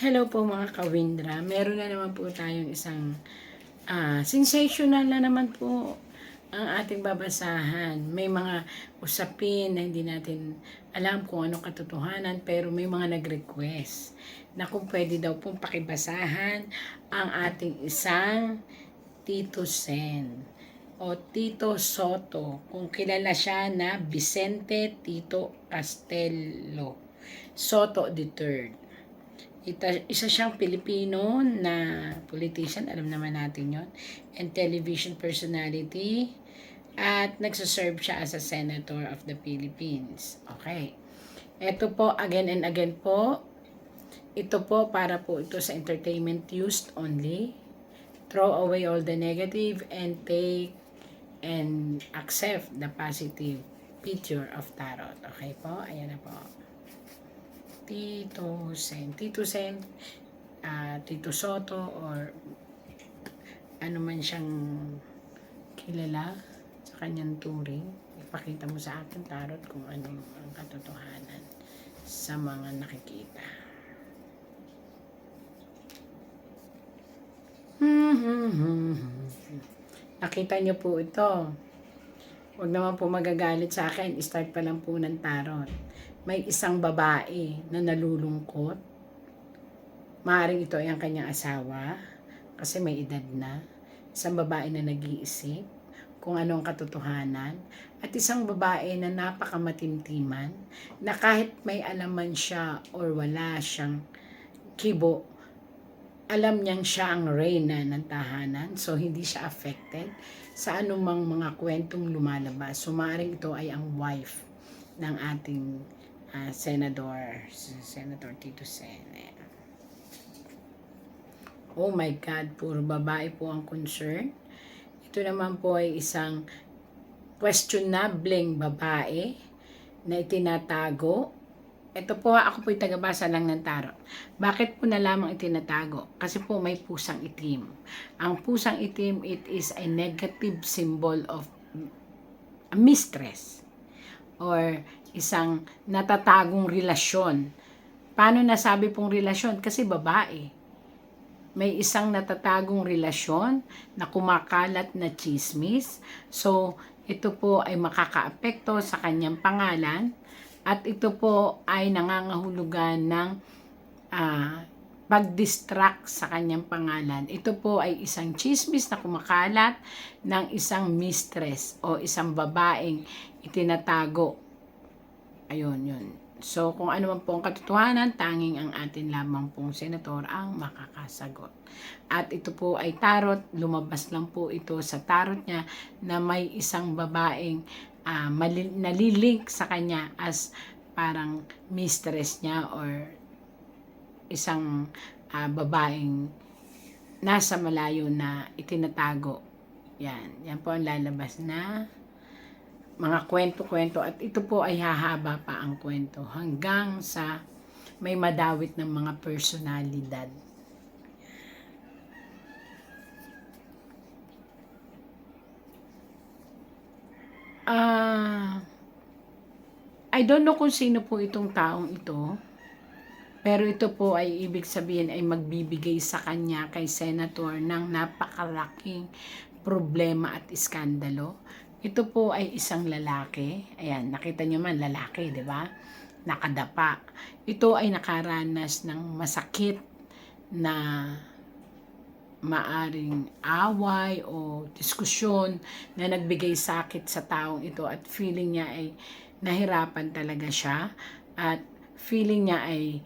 Hello po mga kawindra. Meron na naman po tayong isang ah, sensational na naman po ang ating babasahan. May mga usapin na hindi natin alam kung anong katotohanan pero may mga nag-request na kung pwede daw pong pakibasahan ang ating isang Tito Sen o Tito Soto kung kilala siya na Vicente Tito Castello Soto III. Ita, isa siyang Pilipino na politician, alam naman natin yon and television personality at nagsaserve siya as a Senator of the Philippines. Okay. Ito po, again and again po, ito po para po ito sa entertainment used only. Throw away all the negative and take and accept the positive picture of tarot. Okay po? Ayan na po. Tito Sen. Tito Sen, ah, Tito Soto, or ano man siyang kilala sa kanyang turing. Ipakita mo sa akin, Tarot, kung ano ang katotohanan sa mga nakikita. Nakita niyo po ito. Huwag naman po magagalit sa akin. Start pa lang po ng tarot. May isang babae na nalulungkot. Maaring ito ay ang kanyang asawa kasi may edad na. Isang babae na nag-iisip kung ano ang katotohanan. At isang babae na napakamatintiman na kahit may alaman siya or wala siyang kibo, alam niyang siya ang reyna ng tahanan, so hindi siya affected sa anumang mga kwentong lumalabas. So maaaring ito ay ang wife ng ating ah, senador, Senator Tito Sen. Ayan. Oh my God, puro babae po ang concern. Ito naman po ay isang questionableng babae na itinatago ito po, ako po yung tagabasa lang ng tarot. Bakit po na lamang itinatago? Kasi po may pusang itim. Ang pusang itim, it is a negative symbol of a mistress or isang natatagong relasyon. Paano nasabi pong relasyon? Kasi babae. May isang natatagong relasyon na kumakalat na chismis. So, ito po ay makakaapekto sa kanyang pangalan at ito po ay nangangahulugan ng ah, pag-distract sa kanyang pangalan. Ito po ay isang chismis na kumakalat ng isang mistress o isang babaeng itinatago. Ayun, yun. So, kung ano man po ang katotohanan, tanging ang atin lamang pong senator ang makakasagot. At ito po ay tarot, lumabas lang po ito sa tarot niya na may isang babaeng ah, mali- nalilink sa kanya as parang mistress niya or isang ah, babaeng nasa malayo na itinatago. Yan. Yan po ang lalabas na mga kwento-kwento at ito po ay hahaba pa ang kwento hanggang sa may madawit ng mga personalidad. Ah, I don't know kung sino po itong taong ito. Pero ito po ay ibig sabihin ay magbibigay sa kanya kay senator ng napakalaking problema at iskandalo. Ito po ay isang lalaki. Ayan, nakita niyo man lalaki, 'di ba? Nakadapa. Ito ay nakaranas ng masakit na maaring away o diskusyon na nagbigay sakit sa taong ito at feeling niya ay nahirapan talaga siya at feeling niya ay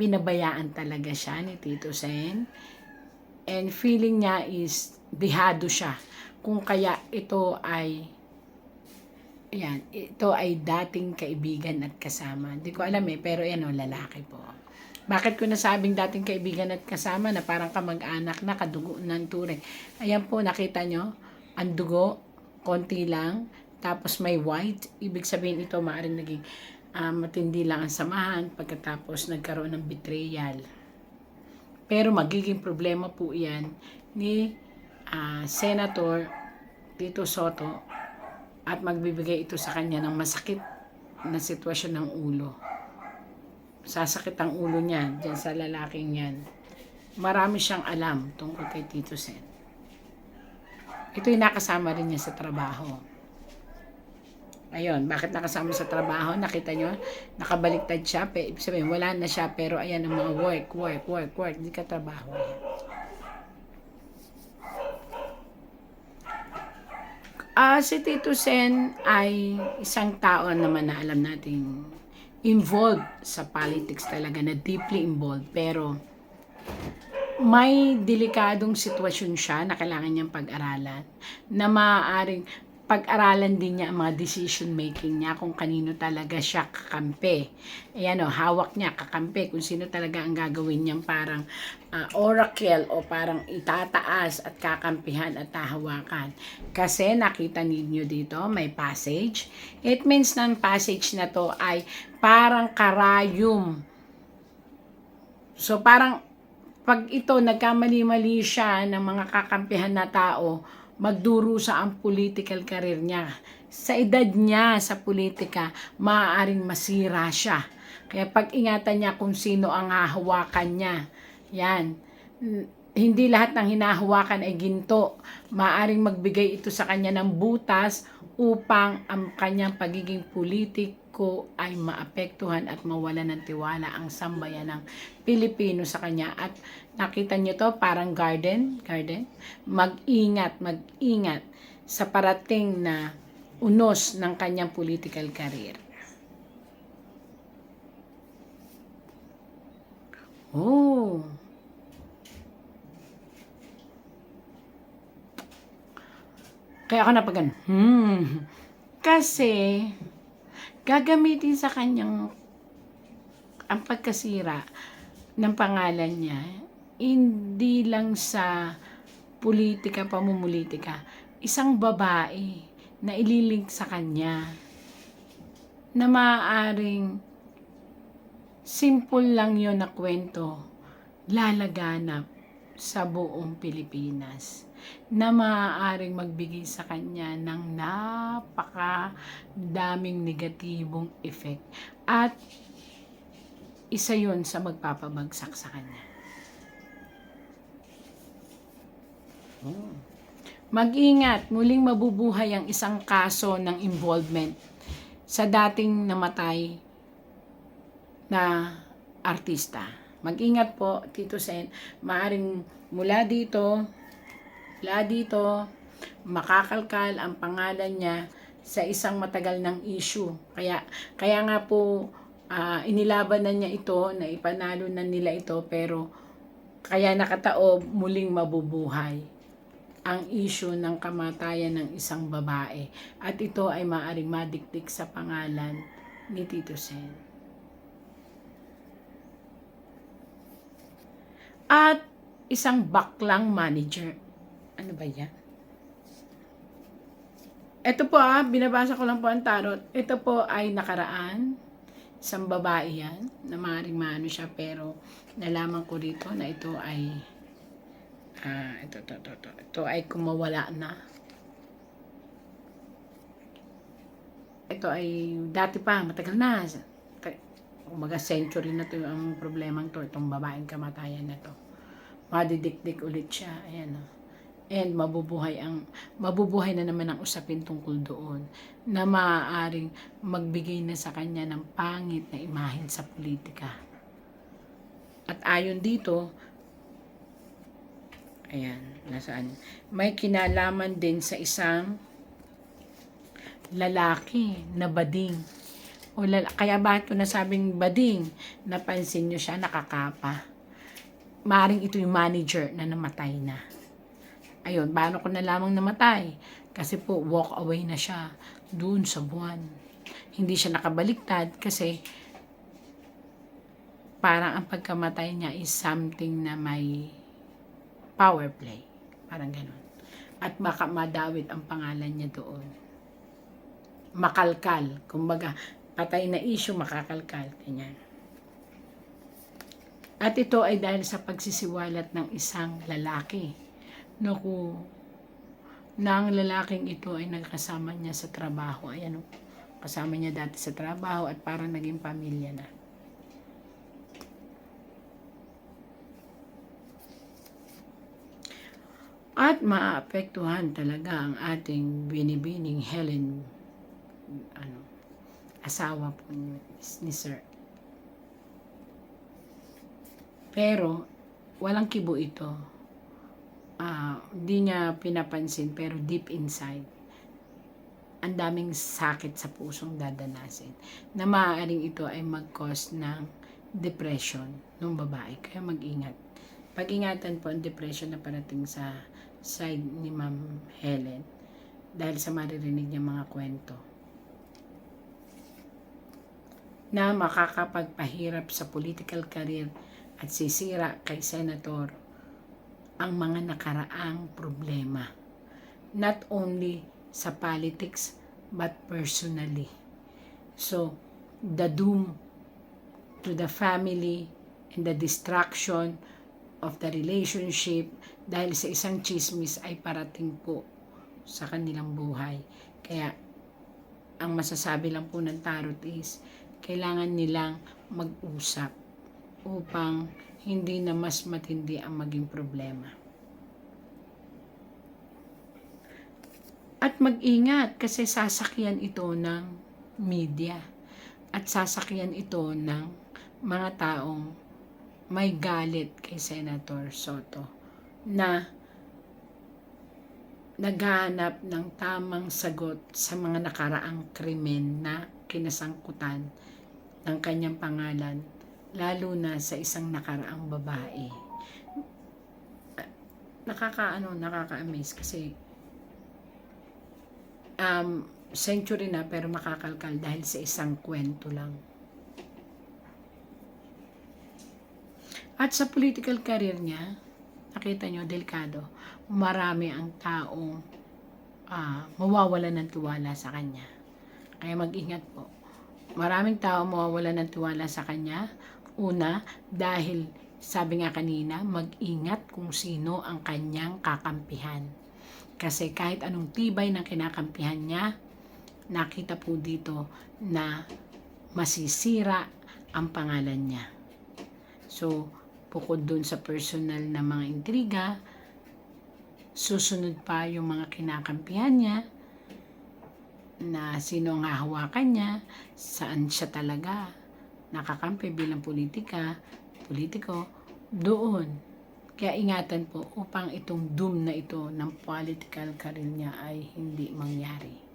pinabayaan talaga siya ni Tito Sen and feeling niya is dihado siya kung kaya ito ay Ayan, ito ay dating kaibigan at kasama. Hindi ko alam eh, pero yan o, lalaki po. Bakit ko nasabing dating kaibigan at kasama na parang kamag-anak na kadugo ng turing? Ayan po, nakita nyo, ang dugo, konti lang, tapos may white. Ibig sabihin ito, maaaring naging ah, matindi lang ang samahan pagkatapos nagkaroon ng betrayal. Pero magiging problema po yan ni ah, Senator Tito Soto at magbibigay ito sa kanya ng masakit na sitwasyon ng ulo. Sasakit ang ulo niya dyan sa lalaking yan. Marami siyang alam tungkol kay Tito Sen. Ito yung nakasama rin niya sa trabaho. Ayun, bakit nakasama sa trabaho? Nakita nyo? Nakabaliktad siya. Pe, ibig sabihin, wala na siya. Pero ayan ang mga work, work, work, work. Hindi ka trabaho. Ah, si Tito Sen ay isang tao naman na alam nating involved sa politics talaga, na deeply involved. Pero may delikadong sitwasyon siya na kailangan niyang pag-aralan na maaaring pag-aralan din niya ang mga decision making niya kung kanino talaga siya kakampi. Ayan o, hawak niya kakampi kung sino talaga ang gagawin niyang parang ah, oracle o parang itataas at kakampihan at tahawakan. Kasi nakita ninyo dito, may passage. It means ng passage na to ay parang karayom. So parang pag ito nagkamali-mali siya ng mga kakampihan na tao, magdurusa ang political career niya. Sa edad niya sa politika, maaaring masira siya. Kaya pag-ingatan niya kung sino ang hahawakan niya. Yan. Hindi lahat ng hinahawakan ay ginto. Maaaring magbigay ito sa kanya ng butas upang ang kanyang pagiging politiko ay maapektuhan at mawala ng tiwala ang sambayan ng Pilipino sa kanya. At nakita niyo to parang garden, garden. Mag-ingat, mag-ingat sa parating na unos ng kanyang political career. Oh. Kaya ako napagan, hmm. Kasi, gagamitin sa kanyang ang pagkasira ng pangalan niya, hindi lang sa politika, pamumulitika, isang babae na ililink sa kanya na maaaring simple lang yon na kwento lalaganap sa buong Pilipinas na maaaring magbigay sa kanya ng napaka daming negatibong effect at isa yon sa magpapabagsak sa kanya. Mag-ingat, muling mabubuhay ang isang kaso ng involvement sa dating namatay na artista. Mag-ingat po, Tito Sen. Maaring mula dito, mula dito, makakalkal ang pangalan niya sa isang matagal ng issue. Kaya, kaya nga po, ah, inilaban na niya ito, na ipanalo na nila ito, pero kaya nakataob muling mabubuhay ang issue ng kamatayan ng isang babae. At ito ay maaaring madikdik sa pangalan ni Tito Sen. At isang baklang manager. Ano ba yan? Ito po ah, binabasa ko lang po ang tarot. Ito po ay nakaraan. Isang babae yan, na maaaring maano siya, pero nalaman ko dito na ito ay ah, ito, ito, ito, ito, ito ay kumawala na. Ito ay dati pa, matagal na. Umaga century na to ang problemang to, itong babaeng kamatayan na to. Madidikdik ulit siya, ayan o. And mabubuhay ang mabubuhay na naman ang usapin tungkol doon na maaaring magbigay na sa kanya ng pangit na imahin sa politika. At ayon dito, ayan, nasaan? May kinalaman din sa isang lalaki na bading. O lala, kaya bakit ko nasabing bading? Napansin nyo siya, nakakapa. Maring ito yung manager na namatay na. Ayun, paano ko na lamang namatay? Kasi po, walk away na siya doon sa buwan. Hindi siya nakabaliktad kasi parang ang pagkamatay niya is something na may power play. Parang ganun. At baka madawit ang pangalan niya doon. Makalkal. Kumbaga, patay na issue, makakalkal. Ganyan. At ito ay dahil sa pagsisiwalat ng isang lalaki. Naku, na ang lalaking ito ay nagkasama niya sa trabaho. Ayan o, kasama niya dati sa trabaho at parang naging pamilya na. At maapektuhan talaga ang ating binibining Helen ano, asawa po ni, ni Sir. Pero, walang kibo ito. Ah, Hindi niya pinapansin, pero deep inside, ang daming sakit sa pusong dadanasin na maaaring ito ay mag-cause ng depression ng babae. Kaya mag-ingat. Pag-ingatan po ang depression na parating sa side ni Ma'am Helen dahil sa maririnig niya mga kwento na makakapagpahirap sa political career at sisira kay Senator ang mga nakaraang problema. Not only sa politics, but personally. So, the doom to the family and the destruction of the relationship dahil sa isang chismis ay parating po sa kanilang buhay. Kaya, ang masasabi lang po ng tarot is, kailangan nilang mag-usap upang hindi na mas matindi ang maging problema. At mag-ingat kasi sasakyan ito ng media at sasakyan ito ng mga taong may galit kay Senator Soto na naghahanap ng tamang sagot sa mga nakaraang krimen na kinasangkutan ng kanyang pangalan lalo na sa isang nakaraang babae. Nakakaano, nakaka-amaze kasi um, century na pero makakalkal dahil sa isang kwento lang. At sa political career niya, nakita nyo, delikado. Marami ang taong uh, mawawala ng tiwala sa kanya. Kaya mag-ingat po. Maraming tao mawawala ng tiwala sa kanya. Una, dahil sabi nga kanina, mag-ingat kung sino ang kanyang kakampihan. Kasi kahit anong tibay ng kinakampihan niya, nakita po dito na masisira ang pangalan niya. So, bukod dun sa personal na mga intriga, susunod pa yung mga kinakampihan niya, na sino ang hahawakan niya, saan siya talaga nakakampi bilang politika, politiko, doon. Kaya ingatan po upang itong doom na ito ng political career niya ay hindi mangyari.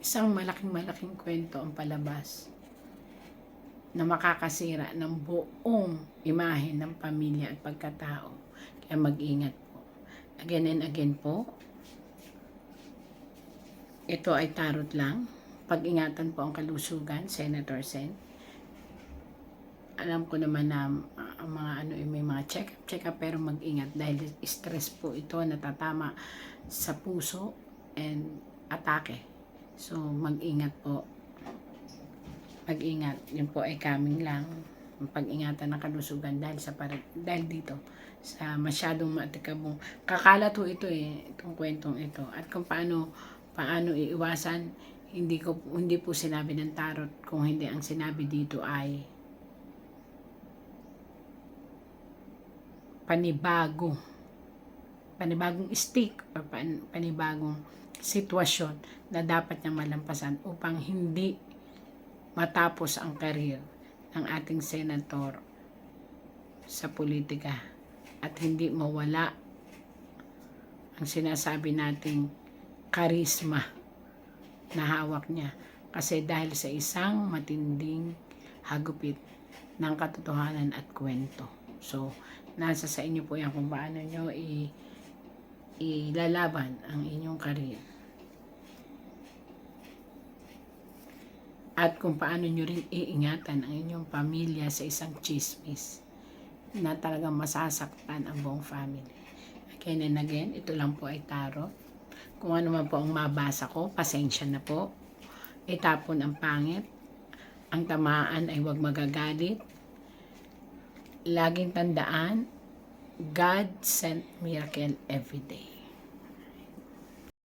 Isang malaking-malaking kwento ang palabas na makakasira ng buong imahe ng pamilya at pagkatao. Kaya mag-ingat. Again and again po, ito ay tarot lang. Pag-ingatan po ang kalusugan, Senator Sen. Alam ko naman na uh, ang mga ano eh, may mga check-up, check-up pero mag-ingat dahil stress po ito natatama sa puso and atake. So mag-ingat po pag-ingat. Yun po ay coming lang. Pag-ingatan ng kalusugan dahil sa para, dahil dito sa masyadong matikabong. Kakalat ho ito eh itong kwentong ito. At kung paano paano iiwasan hindi ko hindi po sinabi ng tarot. Kung hindi ang sinabi dito ay panibago. Panibagong stick o pan, panibagong sitwasyon na dapat niyang malampasan upang hindi matapos ang karir ng ating senator sa politika at hindi mawala ang sinasabi nating karisma na hawak niya kasi dahil sa isang matinding hagupit ng katotohanan at kwento. So, nasa sa inyo po yan kung paano nyo i ilalaban ang inyong karir. At kung paano nyo rin iingatan ang inyong pamilya sa isang chismis na talagang masasaktan ang buong family. Again and again, ito lang po ay tarot. Kung ano man po ang mabasa ko, pasensya na po. Itapon ang pangit. Ang tamaan ay huwag magagalit. Laging tandaan, God sent miracle every day.